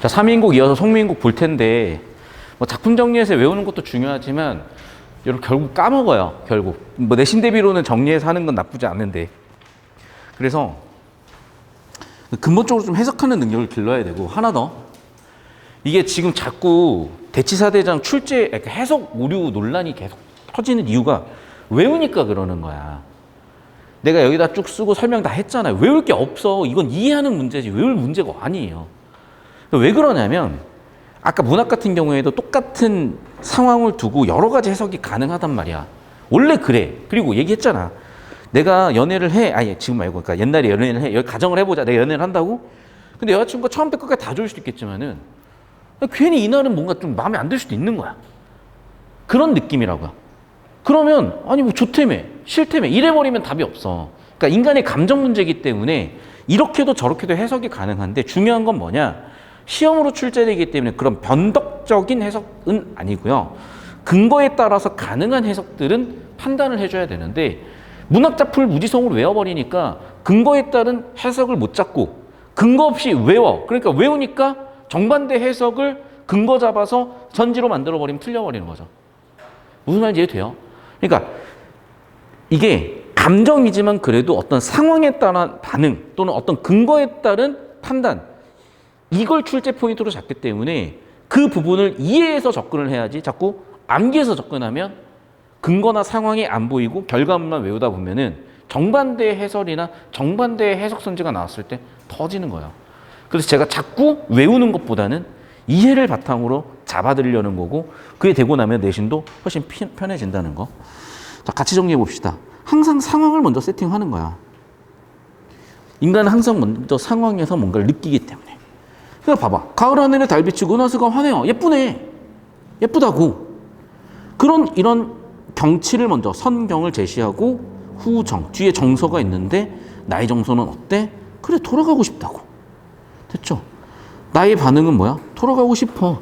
자, 3인국 이어서 송민국 볼 텐데, 뭐 작품 정리해서 외우는 것도 중요하지만, 여러분 결국 까먹어요, 결국. 뭐 내신 대비로는 정리해서 하는 건 나쁘지 않은데. 그래서 근본적으로 좀 해석하는 능력을 길러야 되고, 하나 더. 이게 지금 자꾸 대치사대장 출제, 그러니까 해석 오류 논란이 계속 터지는 이유가 외우니까 그러는 거야. 내가 여기다 쭉 쓰고 설명 다 했잖아요. 외울 게 없어. 이건 이해하는 문제지. 외울 문제가 아니에요. 왜 그러냐면 아까 문학 같은 경우에도 똑같은 상황을 두고 여러 가지 해석이 가능하단 말이야. 원래 그래. 그리고 얘기했잖아. 내가 연애를 해. 아니 지금 말고 그러니까 옛날에 연애를 해. 가정을 해보자. 내가 연애를 한다고. 근데 여자친구가 처음부터 끝까지 다 좋을 수도 있겠지만은 괜히 이날은 뭔가 좀 마음에 안 들 수도 있는 거야. 그런 느낌이라고요. 그러면 아니 뭐 좋다며 싫다며 이래버리면 답이 없어. 그러니까 인간의 감정 문제이기 때문에 이렇게도 저렇게도 해석이 가능한데 중요한 건 뭐냐? 시험으로 출제되기 때문에 그런 변덕적인 해석은 아니고요. 근거에 따라서 가능한 해석들은 판단을 해줘야 되는데 문학 작품을 무지성으로 외워버리니까 근거에 따른 해석을 못 잡고 근거 없이 외워. 그러니까 외우니까 정반대 해석을 근거 잡아서 전지로 만들어버리면 틀려버리는 거죠. 무슨 말인지 이해 돼요? 그러니까 이게 감정이지만 그래도 어떤 상황에 따른 반응 또는 어떤 근거에 따른 판단 이걸 출제 포인트로 잡기 때문에 그 부분을 이해해서 접근을 해야지 자꾸 암기해서 접근하면 근거나 상황이 안 보이고 결과물만 외우다 보면은 정반대의 해설이나 정반대의 해석 선지가 나왔을 때 터지는 거예요. 그래서 제가 자꾸 외우는 것보다는 이해를 바탕으로 잡아들려는 거고 그게 되고 나면 내신도 훨씬 피- 편해진다는 거. 자, 같이 정리해 봅시다. 항상 상황을 먼저 세팅하는 거야. 인간은 항상 먼저 상황에서 뭔가를 느끼기 때문에. 그러니까 봐봐. 가을 하늘에 달 비치고 은하수가 환해요. 예쁘네. 예쁘다고. 그런 이런 경치를 먼저 선경을 제시하고 후정 뒤에 정서가 있는데 나의 정서는 어때? 그래 돌아가고 싶다고. 됐죠? 나의 반응은 뭐야? 돌아가고 싶어.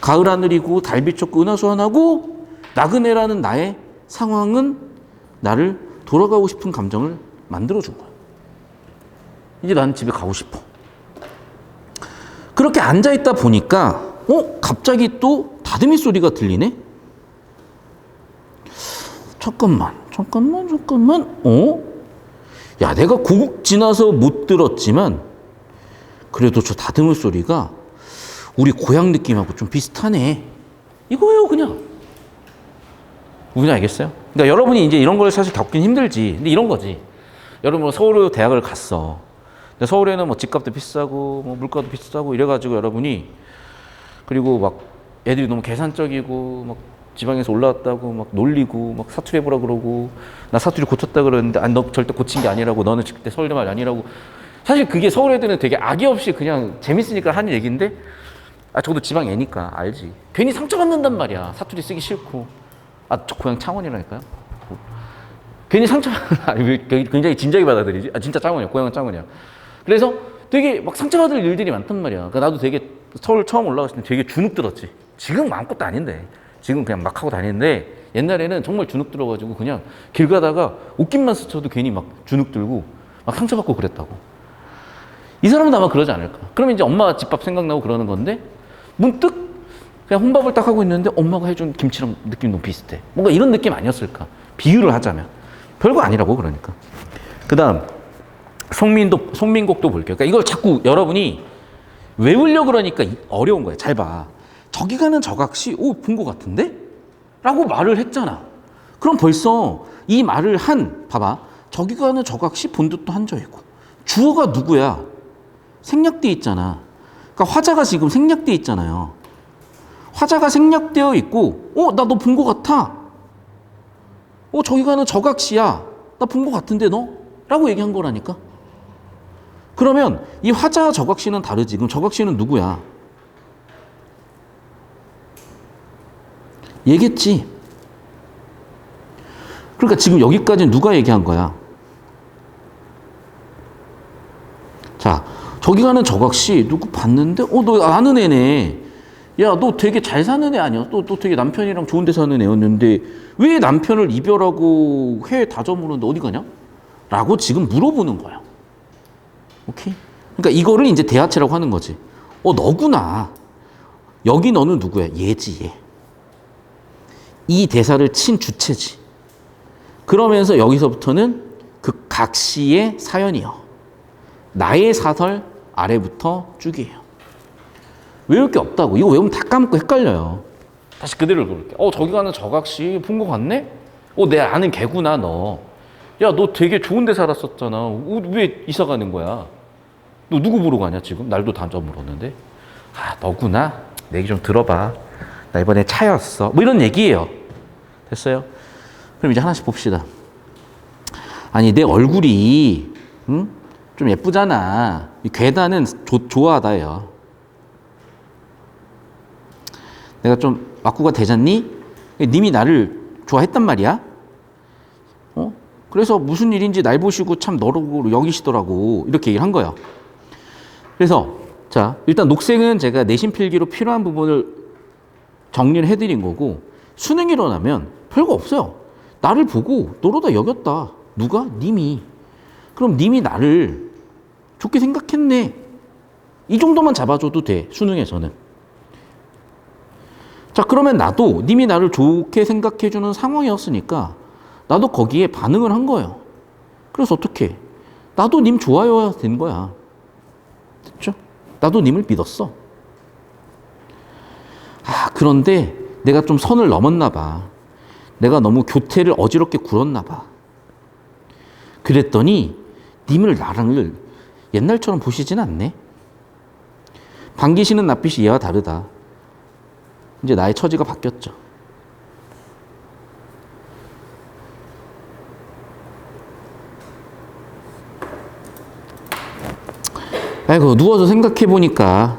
가을 하늘이고 달 비쳤고 은하수 하나고 나그네라는 나의 상황은 나를 돌아가고 싶은 감정을 만들어 준 거야. 이제 나는 집에 가고 싶어. 그렇게 앉아 있다 보니까 어 갑자기 또 다듬이 소리가 들리네. 잠깐만, 잠깐만, 잠깐만. 어? 야, 내가 고국 지나서 못 들었지만 그래도 저 다듬을 소리가 우리 고향 느낌하고 좀 비슷하네. 이거예요, 그냥. 무슨 알겠어요? 그러니까 여러분이 이제 이런 걸 사실 겪긴 힘들지. 근데 이런 거지. 여러분 뭐 서울 대학을 갔어. 근데 서울에는 뭐 집값도 비싸고 뭐 물가도 비싸고 이래가지고 여러분이 그리고 막 애들이 너무 계산적이고 막 지방에서 올라왔다고 막 놀리고 막 사투리 해보라 그러고 나 사투리 고쳤다 그러는데 아니 너 절대 고친 게 아니라고 너는 그때 서울대 말 아니라고. 사실 그게 서울 애들은 되게 악의 없이 그냥 재밌으니까 하는 얘기인데 아 저도 지방 애니까 알지. 괜히 상처받는단 말이야. 사투리 쓰기 싫고. 아 저 고향 창원이라니까요. 뭐. 괜히 상처 아니 왜 굉장히 진지하게 받아들이지? 아 진짜 창원이야. 고향은 창원이야 그래서 되게 막 상처받을 일들이 많단 말이야. 그러니까 나도 되게 서울 처음 올라갔을 때 되게 주눅 들었지. 지금 마음것도 아닌데. 지금 그냥 막 하고 다니는데 옛날에는 정말 주눅 들어가지고 그냥 길 가다가 옷깃만 스쳐도 괜히 막 주눅 들고 막 상처받고 그랬다고. 이 사람은 아마 그러지 않을까. 그러면 이제 엄마 집밥 생각나고 그러는 건데 문득 그냥 혼밥을 딱 하고 있는데 엄마가 해준 김치랑 느낌 너무 비슷해. 뭔가 이런 느낌 아니었을까. 비유를 하자면. 별거 아니라고 그러니까. 그 다음 송민도, 송민곡도 볼게요. 그러니까 이걸 자꾸 여러분이 외우려고 그러니까 이- 어려운 거예요. 잘 봐. 저기 가는 저각시, 오, 본 것 같은데? 라고 말을 했잖아. 그럼 벌써 이 말을 한, 봐봐. 저기 가는 저각시 본 듯도 한 저이고. 주어가 누구야? 생략돼 있잖아. 그러니까 화자가 지금 생략돼 있잖아요. 화자가 생략되어 있고, 어, 나 너 본 것 같아. 어, 저기 가는 저각시야. 나 본 것 같은데 너? 라고 얘기한 거라니까. 그러면 이 화자와 저각시는 다르지. 그럼 저각시는 누구야? 얘겠지. 그러니까 지금 여기까지 누가 얘기한 거야? 자, 저기 가는 저각시 누구 봤는데? 어, 너 아는 애네. 야, 너 되게 잘 사는 애 아니야? 너, 너 되게 남편이랑 좋은 데 사는 애였는데 왜 남편을 이별하고 회 다져무는데 어디 가냐? 라고 지금 물어보는 거야. 오케이? 그러니까 이거를 이제 대하체라고 하는 거지. 어, 너구나. 여기 너는 누구야? 얘지, 얘. 이 대사를 친 주체지. 그러면서 여기서부터는 그 각시의 사연이요. 나의 사설 아래부터 쭉이에요. 외울 게 없다고. 이거 외우면 다 까먹고 헷갈려요. 다시 그대로 읽어볼게. 어, 저기 가는 저각시 본 거 같네? 어, 내 아는 개구나, 너. 야, 너 되게 좋은 데 살았었잖아. 어, 왜 이사 가는 거야? 너 누구 보러 가냐, 지금? 날도 단점 물었는데. 아, 너구나? 내 얘기 좀 들어봐. 나 이번에 차였어. 뭐 이런 얘기예요. 됐어요? 그럼 이제 하나씩 봅시다. 아니, 내 얼굴이, 응? 좀 예쁘잖아. 이 괴단은 조, 좋아하다예요. 내가 좀 와꾸가 되잖니? 님이 나를 좋아했단 말이야. 어? 그래서 무슨 일인지 날 보시고 참 너로 여기시더라고. 이렇게 얘기를 한 거예요. 그래서 자, 일단 녹색은 제가 내신 필기로 필요한 부분을 정리를 해드린 거고 수능이 일어나면 별거 없어요. 나를 보고 너로다 여겼다. 누가? 님이. 그럼 님이 나를 좋게 생각했네. 이 정도만 잡아줘도 돼. 수능에서는. 자, 그러면 나도 님이 나를 좋게 생각해주는 상황이었으니까 나도 거기에 반응을 한 거예요. 그래서 어떻게? 나도 님 좋아해야 된 거야. 나도 님을 믿었어. 아, 그런데 내가 좀 선을 넘었나 봐. 내가 너무 교태를 어지럽게 굴었나 봐. 그랬더니 님을 나랑을 옛날처럼 보시진 않네. 반기시는 낯빛이 얘와 다르다. 이제 나의 처지가 바뀌었죠. 아이고, 누워서 생각해 보니까,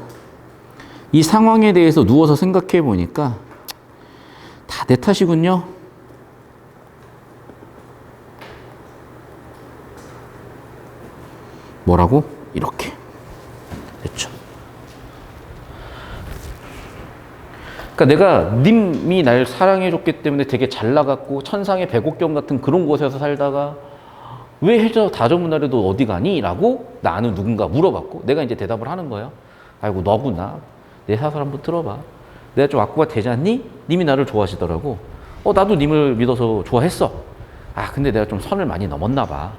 이 상황에 대해서 누워서 생각해 보니까, 다 내 탓이군요. 뭐라고? 이렇게. 됐죠. 그러니까 내가 님이 날 사랑해줬기 때문에 되게 잘 나갔고 천상의 백옥경 같은 그런 곳에서 살다가 왜 해저 다저문화래도 어디 가니? 라고 나는 누군가 물어봤고 내가 이제 대답을 하는 거예요. 아이고 너구나. 내 사설 한번 들어봐. 내가 좀 악구가 되지 않니? 님이 나를 좋아하시더라고. 어 나도 님을 믿어서 좋아했어. 아 근데 내가 좀 선을 많이 넘었나 봐.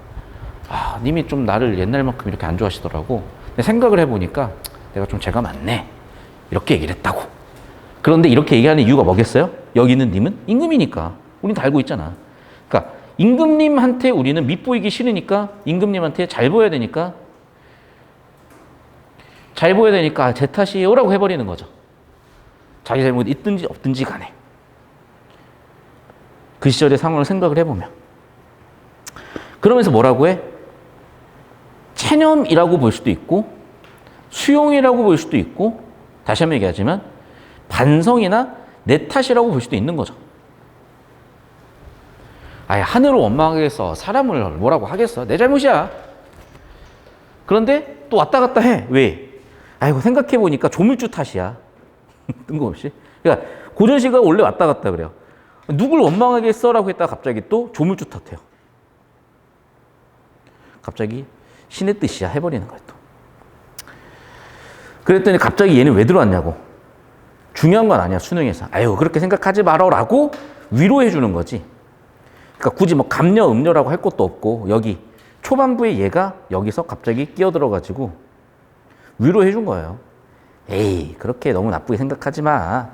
아 님이 좀 나를 옛날만큼 이렇게 안 좋아하시더라고. 근데 생각을 해보니까 내가 좀 죄가 많네. 이렇게 얘기를 했다고. 그런데 이렇게 얘기하는 이유가 뭐겠어요? 여기 있는 님은 임금이니까. 우린 다 알고 있잖아. 임금님한테 우리는 밑보이기 싫으니까 임금님한테 잘 보여야 되니까 잘 보여야 되니까 아, 제 탓이에요라고 해버리는 거죠. 자기 잘못 있든지 없든지 간에 그 시절의 상황을 생각을 해보면 그러면서 뭐라고 해? 체념이라고 볼 수도 있고 수용이라고 볼 수도 있고 다시 한번 얘기하지만 반성이나 내 탓이라고 볼 수도 있는 거죠. 아예 하늘을 원망하겠어. 사람을 뭐라고 하겠어. 내 잘못이야. 그런데 또 왔다 갔다 해. 왜? 아이고, 생각해보니까 조물주 탓이야. 뜬금없이. 그러니까 고전 시가 원래 왔다 갔다 그래요. 누굴 원망하겠어? 라고 했다가 갑자기 또 조물주 탓해요. 갑자기 신의 뜻이야. 해버리는 거예요, 또. 그랬더니 갑자기 얘는 왜 들어왔냐고. 중요한 건 아니야, 수능에서. 아유, 그렇게 생각하지 말아라고 위로해 주는 거지. 그러니까 굳이 뭐 감녀, 음녀라고 할 것도 없고, 여기 초반부에 얘가 여기서 갑자기 끼어들어 가지고 위로해 준 거예요. 에이, 그렇게 너무 나쁘게 생각하지 마.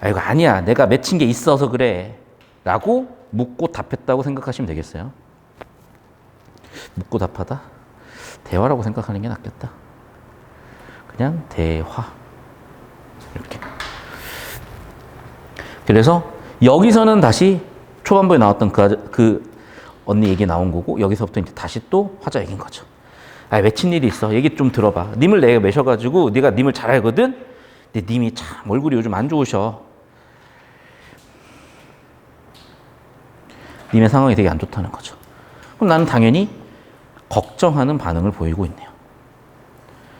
아이고, 아니야. 내가 맺힌 게 있어서 그래. 라고 묻고 답했다고 생각하시면 되겠어요. 묻고 답하다? 대화라고 생각하는 게 낫겠다. 그냥 대화. 이렇게. 그래서 여기서는 다시 초반부에 나왔던 그, 그 언니 얘기 나온 거고 여기서부터 이제 다시 또 화자 얘기인 거죠. 아, 맺힌 일이 있어. 얘기 좀 들어봐. 님을 내가 매셔가지고 네가 님을 잘 알거든. 근데 님이 참 얼굴이 요즘 안 좋으셔. 님의 상황이 되게 안 좋다는 거죠. 그럼 나는 당연히 걱정하는 반응을 보이고 있네요.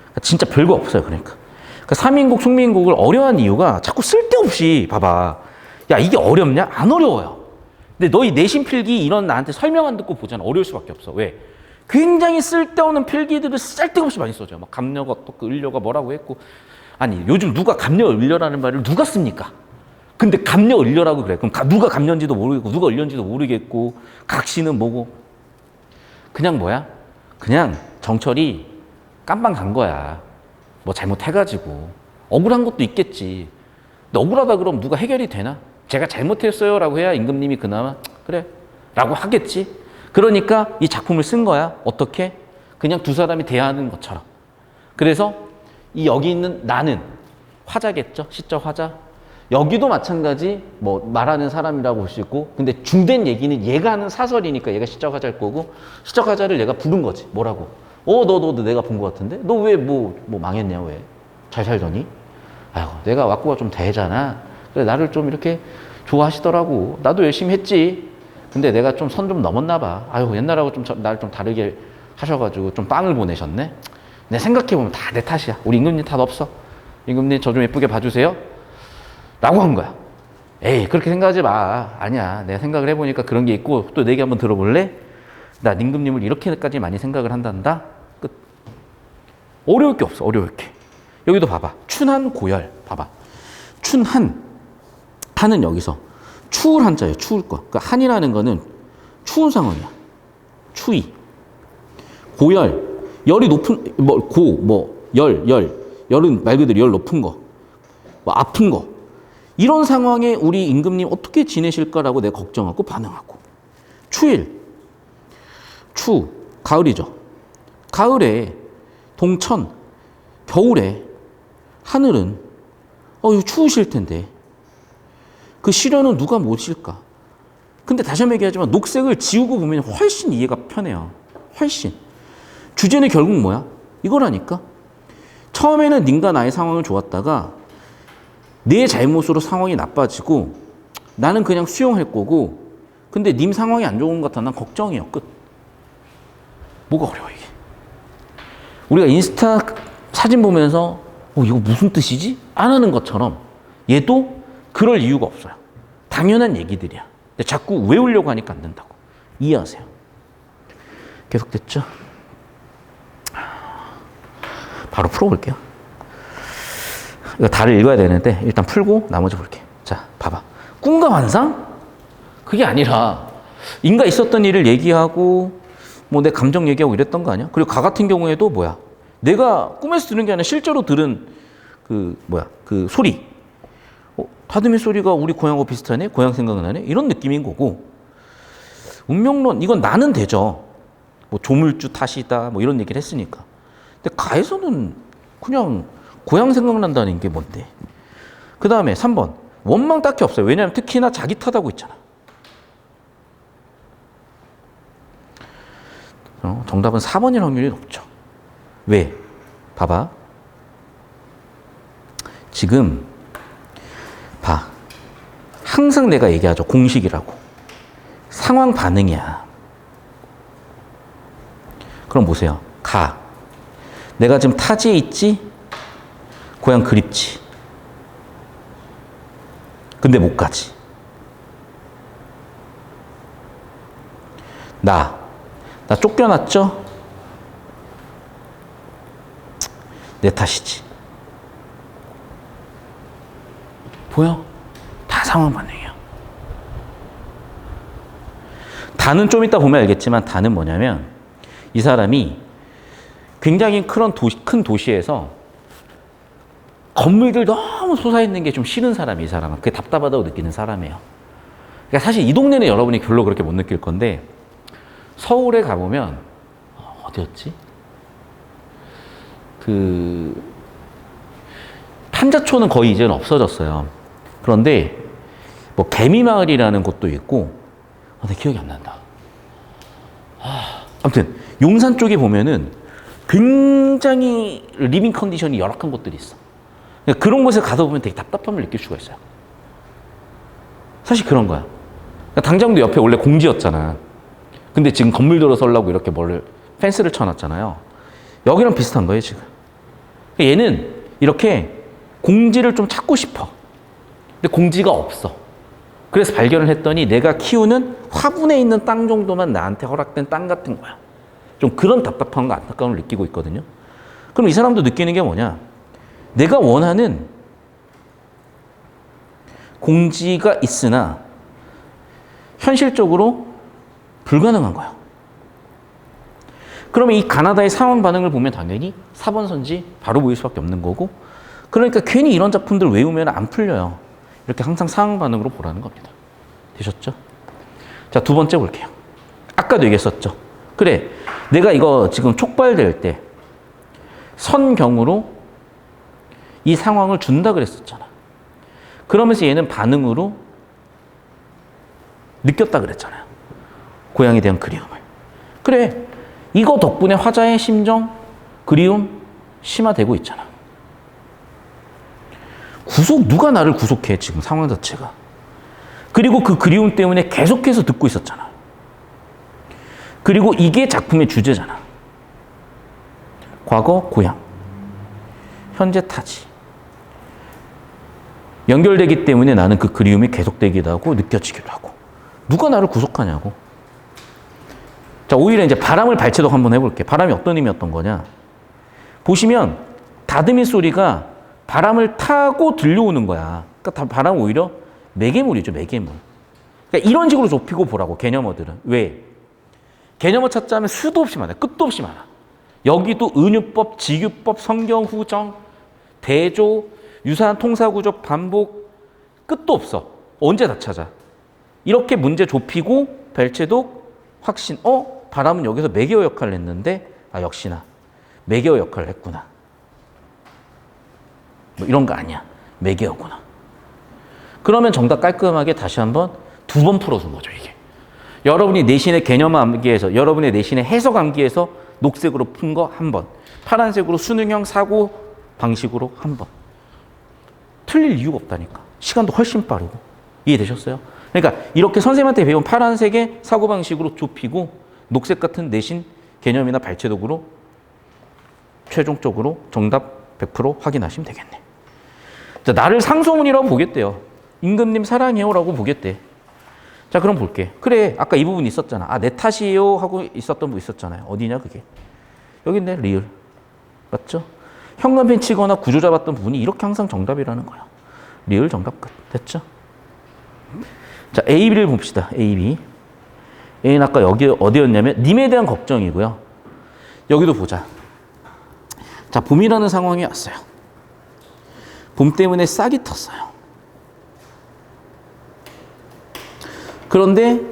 그러니까 진짜 별거 없어요. 그러니까. 그러니까 3인국, 숙민국을 어려워한 이유가 자꾸 쓸데없이 봐봐. 야, 이게 어렵냐? 안 어려워요. 근데 너희 내신 필기 이런 나한테 설명 안 듣고 보잖아. 어려울 수밖에 없어. 왜? 굉장히 쓸데없는 필기들을 쓸데없이 많이 써줘요. 막 감녀가 어떻고 을려가 뭐라고 했고 아니 요즘 누가 감녀 을려라는 말을 누가 씁니까? 근데 감녀 을려라고 그래. 그럼 가- 누가 감녀인지도 모르겠고 누가 을려인지도 모르겠고 각시는 뭐고 그냥 뭐야? 그냥 정철이 깜방 간 거야. 뭐 잘못해가지고 억울한 것도 있겠지. 근데 억울하다 그럼 누가 해결이 되나? 제가 잘못했어요 라고 해야 임금님이 그나마 그래 라고 하겠지. 그러니까 이 작품을 쓴 거야. 어떻게? 그냥 두 사람이 대화하는 것처럼. 그래서 이 여기 있는 나는 화자겠죠. 시적 화자. 여기도 마찬가지 뭐 말하는 사람이라고 볼 수 있고 근데 중된 얘기는 얘가 하는 사설이니까 얘가 시적 화자일 거고 시적 화자를 얘가 부른 거지. 뭐라고? 어, 너, 너, 너 내가 본 것 같은데? 너 왜 뭐, 뭐 망했냐, 왜? 잘 살더니? 아이고, 내가 왁구가 좀 되잖아. 그래, 나를 좀 이렇게 좋아하시더라고. 나도 열심히 했지. 근데 내가 좀 선좀 넘었나 봐. 아유, 옛날하고 좀 저- 나를 좀 다르게 하셔가지고 좀 빵을 보내셨네? 내 생각해보면 다 내 탓이야. 우리 임금님 탓 없어. 임금님 저 좀 예쁘게 봐주세요. 라고 한 거야. 에이, 그렇게 생각하지 마. 아니야. 내가 생각을 해보니까 그런 게 있고, 또 내 얘기 한번 들어볼래? 나 임금님을 이렇게까지 많이 생각을 한단다. 끝. 어려울 게 없어. 어려울 게. 여기도 봐봐. 춘한 고열. 봐봐. 춘한. 한은 여기서 추울 한자예요. 추울 거. 그러니까 한이라는 거는 추운 상황이야. 추위. 고열. 열이 높은 뭐 고, 뭐 열, 열. 열은 말 그대로 열 높은 거. 뭐 아픈 거. 이런 상황에 우리 임금님 어떻게 지내실까라고 내가 걱정하고 반응하고. 추일. 추, 가을이죠. 가을에 동천, 겨울에 하늘은 어, 이거 추우실 텐데 그 시련은 누가 모실까? 근데 다시 한번 얘기하지만 녹색을 지우고 보면 훨씬 이해가 편해요. 훨씬. 주제는 결국 뭐야? 이거라니까. 처음에는 님과 나의 상황은 좋았다가 내 잘못으로 상황이 나빠지고 나는 그냥 수용할 거고 근데 님 상황이 안 좋은 것 같아 난 걱정이에요. 끝. 뭐가 어려워 이게? 우리가 인스타 사진 보면서 어, 이거 무슨 뜻이지? 안 하는 것처럼 얘도 그럴 이유가 없어요. 당연한 얘기들이야. 근데 자꾸 외우려고 하니까 안 된다고. 이해하세요. 계속됐죠? 바로 풀어볼게요. 이거 다를 읽어야 되는데 일단 풀고 나머지 볼게. 자, 봐봐. 꿈과 환상? 그게 아니라 인가 있었던 일을 얘기하고 뭐 내 감정 얘기하고 이랬던 거 아니야? 그리고 가 같은 경우에도 뭐야? 내가 꿈에서 들은 게 아니라 실제로 들은 그 뭐야? 그 소리. 어, 다듬이 소리가 우리 고향하고 비슷하네? 고향 생각나네? 이런 느낌인 거고. 운명론 이건 나는 되죠. 뭐 조물주 탓이다 뭐 이런 얘기를 했으니까. 근데 가에서는 그냥 고향 생각난다는 게 뭔데? 그 다음에 3번 원망 딱히 없어요. 왜냐하면 특히나 자기 탓하고 있잖아. 어, 정답은 4번일 확률이 높죠. 왜? 봐봐. 지금 봐. 항상 내가 얘기하죠. 공식이라고. 상황 반응이야. 그럼 보세요. 가. 내가 지금 타지에 있지? 고향 그립지. 근데 못 가지. 나. 나 쫓겨났죠? 내 탓이지. 보여? 다 상황 반응이야. 다는 좀 이따 보면 알겠지만 다는 뭐냐면 이 사람이 굉장히 큰, 도시, 큰 도시에서 건물들 너무 솟아있는 게 좀 싫은 사람이 이 사람은 그게 답답하다고 느끼는 사람이에요. 그러니까 사실 이 동네는 여러분이 별로 그렇게 못 느낄 건데 서울에 가보면 어, 어디였지? 그 판자촌은 거의 이제는 없어졌어요. 그런데 뭐 개미마을이라는 곳도 있고 아, 내 기억이 안 난다. 아, 아무튼 용산 쪽에 보면은 굉장히 리빙 컨디션이 열악한 곳들이 있어. 그러니까 그런 곳에 가다 보면 되게 답답함을 느낄 수가 있어요. 사실 그런 거야. 그러니까 당장도 옆에 원래 공지였잖아. 근데 지금 건물 들어서려고 이렇게 뭘 펜스를 쳐놨잖아요. 여기랑 비슷한 거예요, 지금. 그러니까 얘는 이렇게 공지를 좀 찾고 싶어. 근데 공지가 없어. 그래서 발견을 했더니 내가 키우는 화분에 있는 땅 정도만 나한테 허락된 땅 같은 거야. 좀 그런 답답함과 안타까움을 느끼고 있거든요. 그럼 이 사람도 느끼는 게 뭐냐? 내가 원하는 공지가 있으나 현실적으로 불가능한 거야. 그러면 이 가나다의 상황 반응을 보면 당연히 4번 선지 바로 보일 수밖에 없는 거고 그러니까 괜히 이런 작품들 외우면 안 풀려요. 이렇게 항상 상황 반응으로 보라는 겁니다. 되셨죠? 자, 두 번째 볼게요. 아까도 얘기했었죠. 그래, 내가 이거 지금 촉발될 때 선경으로 이 상황을 준다 그랬었잖아. 그러면서 얘는 반응으로 느꼈다 그랬잖아요. 고향에 대한 그리움을. 그래, 이거 덕분에 화자의 심정, 그리움 심화되고 있잖아. 구속, 누가 나를 구속해, 지금 상황 자체가. 그리고 그 그리움 때문에 계속해서 듣고 있었잖아. 그리고 이게 작품의 주제잖아. 과거, 고향. 현재, 타지. 연결되기 때문에 나는 그 그리움이 계속되기도 하고 느껴지기도 하고. 누가 나를 구속하냐고. 자, 오히려 이제 바람을 발췌도 한번 해볼게. 바람이 어떤 의미였던 거냐. 보시면 다듬이 소리가 바람을 타고 들려오는 거야. 그러니까 다- 바람은 오히려 매개물이죠, 매개물. 그러니까 이런 식으로 좁히고 보라고, 개념어들은. 왜? 개념어 찾자면 수도 없이 많아. 끝도 없이 많아. 여기도 은유법, 직유법, 성경후정, 대조, 유사한 통사구조, 반복, 끝도 없어. 언제 다 찾아. 이렇게 문제 좁히고 벨체도 확신, 어? 바람은 여기서 매개어 역할을 했는데, 아, 역시나. 매개어 역할을 했구나. 뭐 이런 거 아니야. 매개어구나. 그러면 정답 깔끔하게 다시 한번 두 번 풀어준 거죠, 이게. 여러분이 내신의 개념 암기에서, 여러분의 내신의 해석 암기에서 녹색으로 푼 거 한 번. 파란색으로 수능형 사고 방식으로 한 번. 틀릴 이유가 없다니까. 시간도 훨씬 빠르고. 이해되셨어요? 그러니까 이렇게 선생님한테 배운 파란색의 사고 방식으로 좁히고 녹색 같은 내신 개념이나 발췌도구로 최종적으로 정답 100% 확인하시면 되겠네. 자, 나를 상소문이라고 보겠대요. 임금님 사랑해요라고 보겠대. 자, 그럼 볼게. 그래, 아까 이 부분 있었잖아. 아, 내 탓이에요 하고 있었던 분 있었잖아요. 어디냐, 그게? 여기 있네, 리을. 맞죠? 현관펜 치거나 구조 잡았던 부분이 이렇게 항상 정답이라는 거야. 리을 정답 끝. 됐죠? 자, A, B를 봅시다. A, B. A는 아까 여기 어디였냐면, 님에 대한 걱정이고요. 여기도 보자. 자, 봄이라는 상황이 왔어요. 봄 때문에 싹이 텄어요. 그런데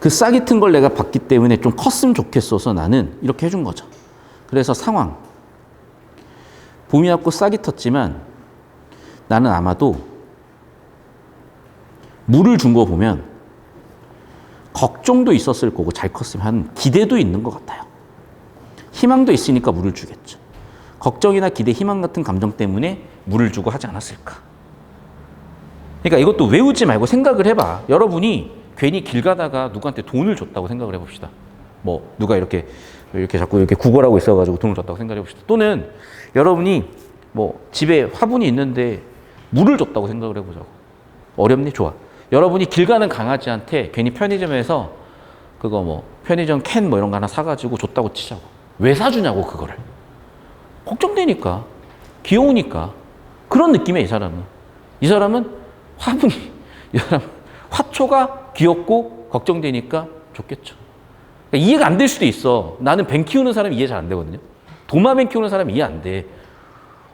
그 싹이 튼 걸 내가 봤기 때문에 좀 컸으면 좋겠어서 나는 이렇게 해준 거죠. 그래서 상황. 봄이 왔고 싹이 텄지만 나는 아마도 물을 준 거 보면 걱정도 있었을 거고 잘 컸으면 한 기대도 있는 것 같아요. 희망도 있으니까 물을 주겠죠. 걱정이나 기대, 희망 같은 감정 때문에 물을 주고 하지 않았을까. 그러니까 이것도 외우지 말고 생각을 해봐. 여러분이 괜히 길 가다가 누구한테 돈을 줬다고 생각을 해봅시다. 뭐 누가 이렇게 이렇게 자꾸 이렇게 구걸하고 있어가지고 돈을 줬다고 생각해 봅시다. 또는 여러분이 뭐 집에 화분이 있는데 물을 줬다고 생각을 해보자고. 어렵니? 좋아. 여러분이 길 가는 강아지한테 괜히 편의점에서 그거 뭐 편의점 캔 뭐 이런 거 하나 사가지고 줬다고 치자고. 왜 사주냐고 그거를. 걱정되니까 귀여우니까 그런 느낌이야 이 사람은. 이 사람은 화분이 이 사람 화초가 귀엽고 걱정되니까 좋겠죠. 그러니까 이해가 안 될 수도 있어. 나는 뱀 키우는 사람 이해 잘 안 되거든요. 도마뱀 키우는 사람 이해 안 돼.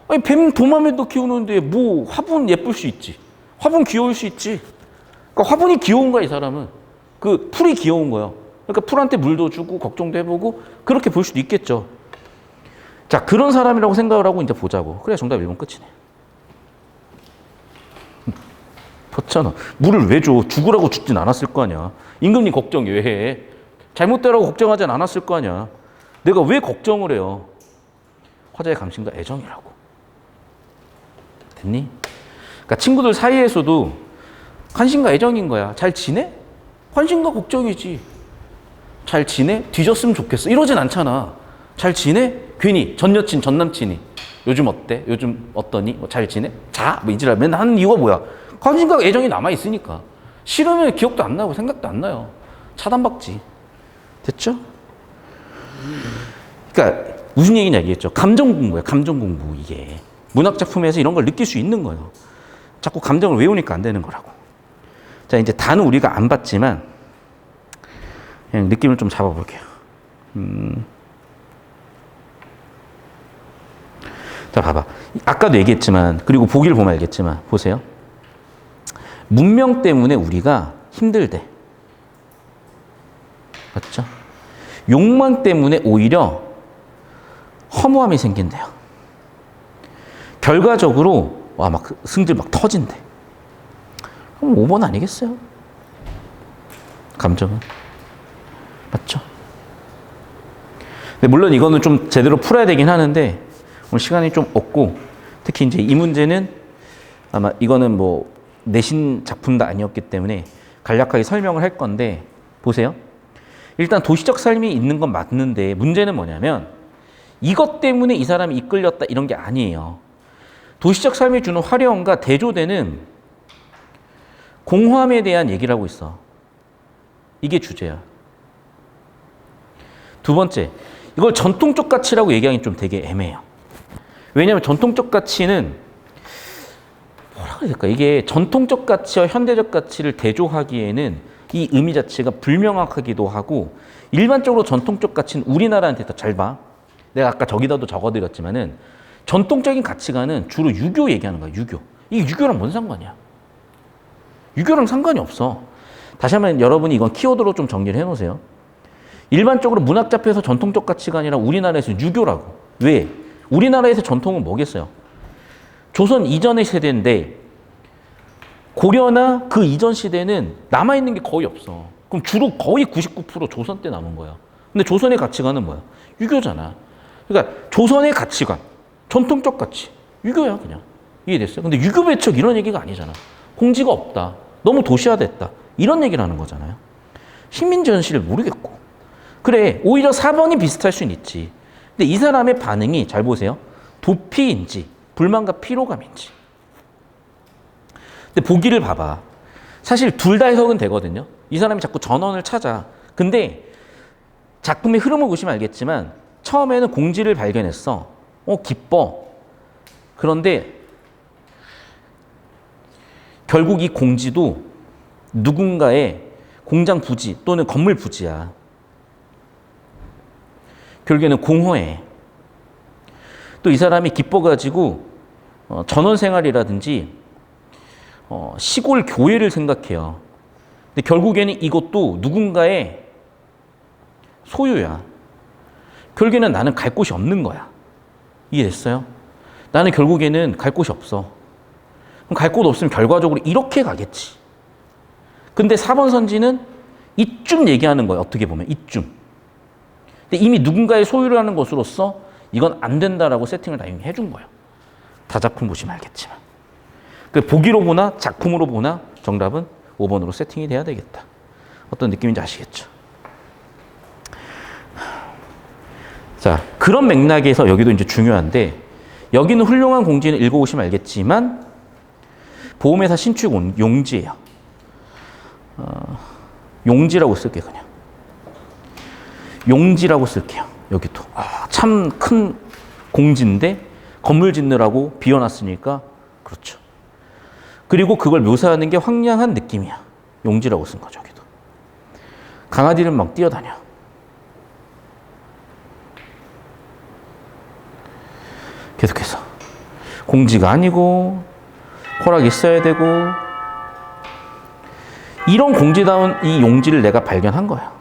아니 뱀 도마뱀도 키우는데 뭐 화분 예쁠 수 있지. 화분 귀여울 수 있지. 그러니까 화분이 귀여운 거야 이 사람은. 그 풀이 귀여운 거야. 그러니까 풀한테 물도 주고 걱정도 해보고 그렇게 볼 수도 있겠죠. 자 그런 사람이라고 생각을 하고 이제 보자고. 그래 정답 1번 끝이네. 그렇잖아. 물을 왜 줘? 죽으라고 죽진 않았을 거 아니야. 임금님 걱정 왜 해? 잘못되라고 걱정하진 않았을 거 아니야. 내가 왜 걱정을 해요? 화자의 감심과 애정이라고. 됐니? 그러니까 친구들 사이에서도 관심과 애정인 거야. 잘 지내? 관심과 걱정이지. 잘 지내? 뒤졌으면 좋겠어. 이러진 않잖아. 잘 지내? 괜히 전 여친, 전 남친이 요즘 어때? 요즘 어떠니? 뭐 잘 지내? 자? 뭐 이지랄 맨날 하는 이유가 뭐야? 관심과 애정이 남아 있으니까. 싫으면 기억도 안 나고 생각도 안 나요. 차단받지. 됐죠? 그러니까 무슨 얘기냐 얘기했죠. 감정 공부야, 감정 공부 이게 문학 작품에서 이런 걸 느낄 수 있는 거예요. 자꾸 감정을 외우니까 안 되는 거라고. 자 이제 단은 우리가 안 봤지만 그냥 느낌을 좀 잡아볼게요. 음. 자 봐봐. 아까도 얘기했지만 그리고 보기를 보면 알겠지만 보세요. 문명 때문에 우리가 힘들대. 맞죠? 욕망 때문에 오히려 허무함이 생긴대요. 결과적으로 와 막 승질 막 터진대. 그럼 5번 아니겠어요? 감정은 맞죠? 근데 물론 이거는 좀 제대로 풀어야 되긴 하는데 오늘 시간이 좀 없고 특히 이제 이 문제는 아마 이거는 뭐 내신 작품도 아니었기 때문에 간략하게 설명을 할 건데 보세요. 일단 도시적 삶이 있는 건 맞는데 문제는 뭐냐면 이것 때문에 이 사람이 이끌렸다 이런 게 아니에요. 도시적 삶이 주는 화려함과 대조되는 공허함에 대한 얘기를 하고 있어. 이게 주제야. 두 번째, 이걸 전통적 가치라고 얘기하기 좀 되게 애매해요. 왜냐하면 전통적 가치는 뭐라 될까? 이게 전통적 가치와 현대적 가치를 대조하기에는 이 의미 자체가 불명확하기도 하고 일반적으로 전통적 가치는 우리나라한테 더 잘 봐. 내가 아까 저기다도 적어드렸지만은 전통적인 가치관은 주로 유교 얘기하는 거야. 유교. 이게 유교랑 뭔 상관이야? 유교랑 상관이 없어. 다시 한번 여러분이 이건 키워드로 좀 정리를 해놓으세요. 일반적으로 문학자표에서 전통적 가치관이라 우리나라에서 유교라고. 왜? 우리나라에서 전통은 뭐겠어요? 조선 이전의 세대인데 고려나 그 이전 시대는 남아있는 게 거의 없어. 그럼 주로 거의 99% 조선 때 남은 거야. 근데 조선의 가치관은 뭐야? 유교잖아. 그러니까 조선의 가치관, 전통적 가치, 유교야 그냥. 이해됐어요? 근데 유교 배척 이런 얘기가 아니잖아. 공지가 없다. 너무 도시화됐다. 이런 얘기를 하는 거잖아요. 식민지 현실을 모르겠고. 그래, 오히려 4번이 비슷할 수는 있지. 근데 이 사람의 반응이 잘 보세요. 도피인지 불만과 피로감인지. 근데 보기를 봐봐. 사실 둘 다 해석은 되거든요. 이 사람이 자꾸 전원을 찾아. 근데 작품의 흐름을 보시면 알겠지만 처음에는 공지를 발견했어. 어, 기뻐. 그런데 결국 이 공지도 누군가의 공장 부지 또는 건물 부지야. 결국에는 공허해. 또 이 사람이 기뻐가지고 어, 전원 생활이라든지 어, 시골 교회를 생각해요. 근데 결국에는 이것도 누군가의 소유야. 결국에는 나는 갈 곳이 없는 거야. 이해됐어요? 나는 결국에는 갈 곳이 없어. 그럼 갈 곳 없으면 결과적으로 이렇게 가겠지. 근데 4번 선지는 이쯤 얘기하는 거예요. 어떻게 보면 이쯤. 근데 이미 누군가의 소유라는 것으로서 이건 안 된다라고 세팅을 다 이미 해준 거예요. 다 작품 보시면 알겠지만. 그 보기로 보나 작품으로 보나 정답은 5번으로 세팅이 돼야 되겠다. 어떤 느낌인지 아시겠죠? 자, 그런 맥락에서 여기도 이제 중요한데 여기는 훌륭한 공지는 읽어보시면 알겠지만 보험회사 신축 용- 용지예요. 어, 용지라고 쓸게요, 그냥. 용지라고 쓸게요. 여기도. 아, 참 큰 공지인데 건물 짓느라고 비워놨으니까 그렇죠. 그리고 그걸 묘사하는 게 황량한 느낌이야. 용지라고 쓴 거죠, 여기도. 강아지는 막 뛰어다녀. 계속해서. 공지가 아니고, 허락이 있어야 되고, 이런 공지다운 이 용지를 내가 발견한 거야.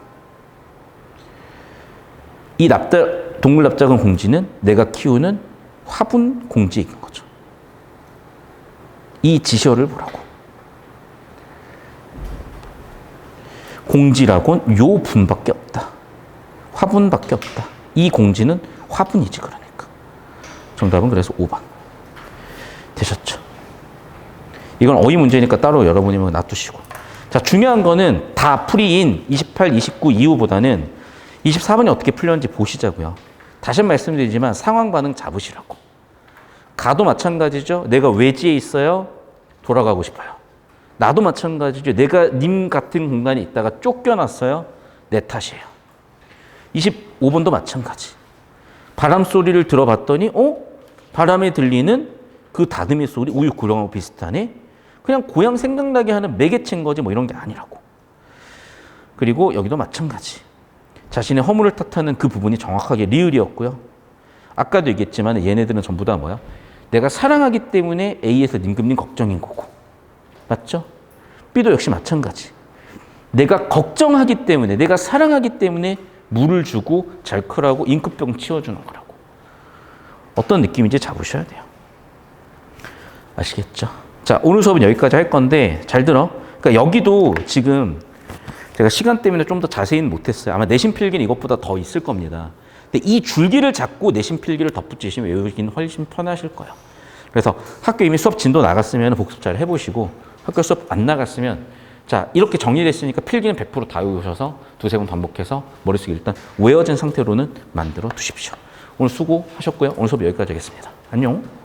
이 납작, 동물 납작은 공지는 내가 키우는 화분 공지인 거죠. 이 지시어를 보라고. 공지라곤 요 분밖에 없다. 화분밖에 없다. 이 공지는 화분이지 그러니까. 정답은 그래서 5번. 되셨죠? 이건 어휘 문제니까 따로 여러분이 뭐 놔두시고. 자, 중요한 거는 다 풀이인 28, 29 이후보다는 24번이 어떻게 풀렸는지 보시자고요. 다시 말씀드리지만 상황 반응 잡으시라고. 가도 마찬가지죠. 내가 외지에 있어요. 돌아가고 싶어요. 나도 마찬가지죠. 내가 님 같은 공간에 있다가 쫓겨났어요. 내 탓이에요. 25번도 마찬가지. 바람 소리를 들어봤더니 어? 바람에 들리는 그 다듬이 소리 우유 구렁하고 비슷하네. 그냥 고향 생각나게 하는 매개체인 거지 뭐 이런 게 아니라고. 그리고 여기도 마찬가지. 자신의 허물을 탓하는 그 부분이 정확하게 리을이었고요. 아까도 얘기했지만 얘네들은 전부 다 뭐야? 내가 사랑하기 때문에 A에서 임금님 걱정인 거고. 맞죠? B도 역시 마찬가지. 내가 걱정하기 때문에, 내가 사랑하기 때문에 물을 주고 잘 크라고 인급병 치워주는 거라고. 어떤 느낌인지 잡으셔야 돼요. 아시겠죠? 자, 오늘 수업은 여기까지 할 건데 잘 들어. 그러니까 여기도 지금 제가 시간 때문에 좀 더 자세히는 못했어요. 아마 내신 필기는 이것보다 더 있을 겁니다. 근데 이 줄기를 잡고 내신 필기를 덧붙이시면 외우기는 훨씬 편하실 거예요. 그래서 학교 이미 수업 진도 나갔으면 복습 잘 해보시고 학교 수업 안 나갔으면 자 이렇게 정리됐으니까 필기는 100%다 외우셔서 두세 번 반복해서 머릿속에 일단 외워진 상태로는 만들어 두십시오. 오늘 수고하셨고요. 오늘 수업 여기까지 하겠습니다. 안녕.